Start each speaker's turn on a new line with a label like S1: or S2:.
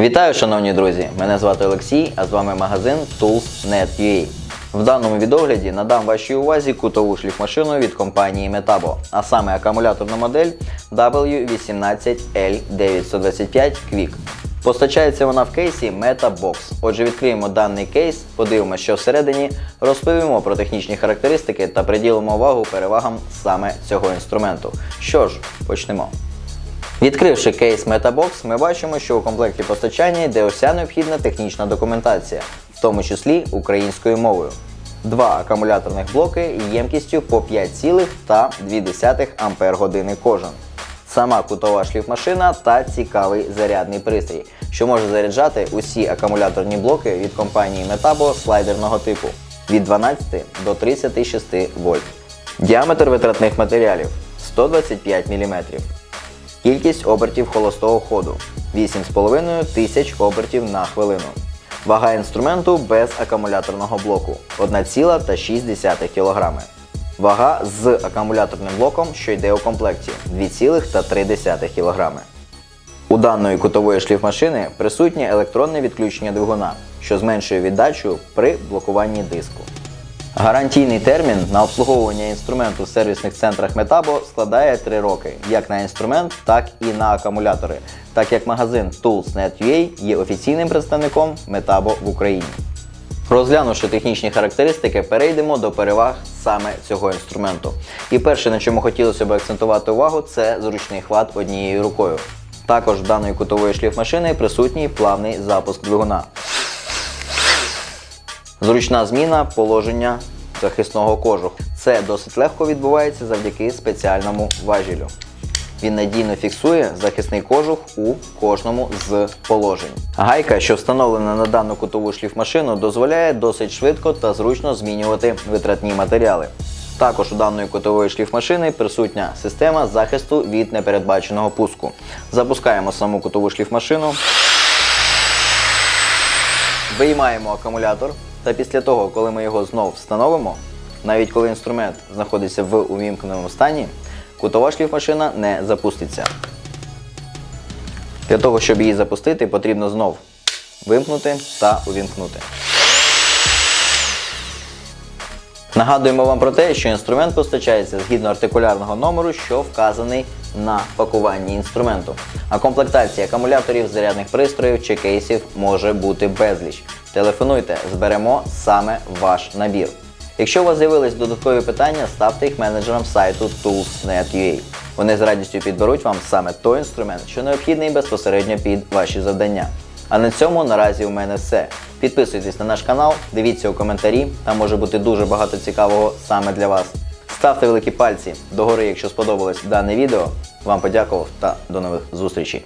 S1: Вітаю, шановні друзі! Мене звати Олексій, а з вами магазин Tools.net.ua. В даному відогляді надам вашій увазі кутову шліфмашину від компанії Metabo, а саме акумуляторну модель W18L925 Quick. Постачається вона в кейсі MetaBox. Отже, відкриємо даний кейс, подивимося, що всередині, розповімо про технічні характеристики та приділимо увагу перевагам саме цього інструменту. Що ж, почнемо. Відкривши кейс MetaBox, ми бачимо, що у комплекті постачання йде уся необхідна технічна документація, в тому числі українською мовою. Два акумуляторних блоки ємкістю по 5,2 Ампер кожен. Сама кутова шліфмашина та цікавий зарядний пристрій, що може заряджати усі акумуляторні блоки від компанії Metabo слайдерного типу від 12 до 36 вольт. Діаметр витратних матеріалів 125 мм. Кількість обертів холостого ходу 8,5 тисяч обертів на хвилину. Вага інструменту без акумуляторного блоку 1,6 кг. Вага з акумуляторним блоком, що йде у комплекті 2,3 кг. У даної кутової шліфмашини присутнє електронне відключення двигуна, що зменшує віддачу при блокуванні диску. Гарантійний термін на обслуговування інструменту в сервісних центрах Metabo складає 3 роки, як на інструмент, так і на акумулятори, так як магазин Tools.net.ua є офіційним представником Metabo в Україні. Розглянувши технічні характеристики, перейдемо до переваг саме цього інструменту. І перше, на чому хотілося б акцентувати увагу, це зручний хват однією рукою. Також в даної кутової шліфмашини присутній плавний запуск двигуна. Зручна зміна положення захисного кожуху. Це досить легко відбувається завдяки спеціальному важілю. Він надійно фіксує захисний кожух у кожному з положень. Гайка, що встановлена на дану кутову шліфмашину, дозволяє досить швидко та зручно змінювати витратні матеріали. Також у даної кутової шліфмашини присутня система захисту від непередбаченого пуску. Запускаємо саму кутову шліфмашину. Виймаємо акумулятор, та після того, коли ми його знов встановимо, навіть коли інструмент знаходиться в увімкненому стані, кутова шліфмашина не запуститься. Для того, щоб її запустити, потрібно знов вимкнути та увімкнути. Нагадуємо вам про те, що інструмент постачається згідно артикулярного номеру, що вказаний на пакуванні інструменту. А комплектація акумуляторів, зарядних пристроїв чи кейсів може бути безліч. Телефонуйте, зберемо саме ваш набір. Якщо у вас з'явились додаткові питання, ставте їх менеджерам сайту Tools.net.ua. Вони з радістю підберуть вам саме той інструмент, що необхідний безпосередньо під ваші завдання. А на цьому наразі у мене все. Підписуйтесь на наш канал, дивіться у коментарі, там може бути дуже багато цікавого саме для вас. Ставте великі пальці догори, якщо сподобалось дане відео. Вам подякував та до нових зустрічей.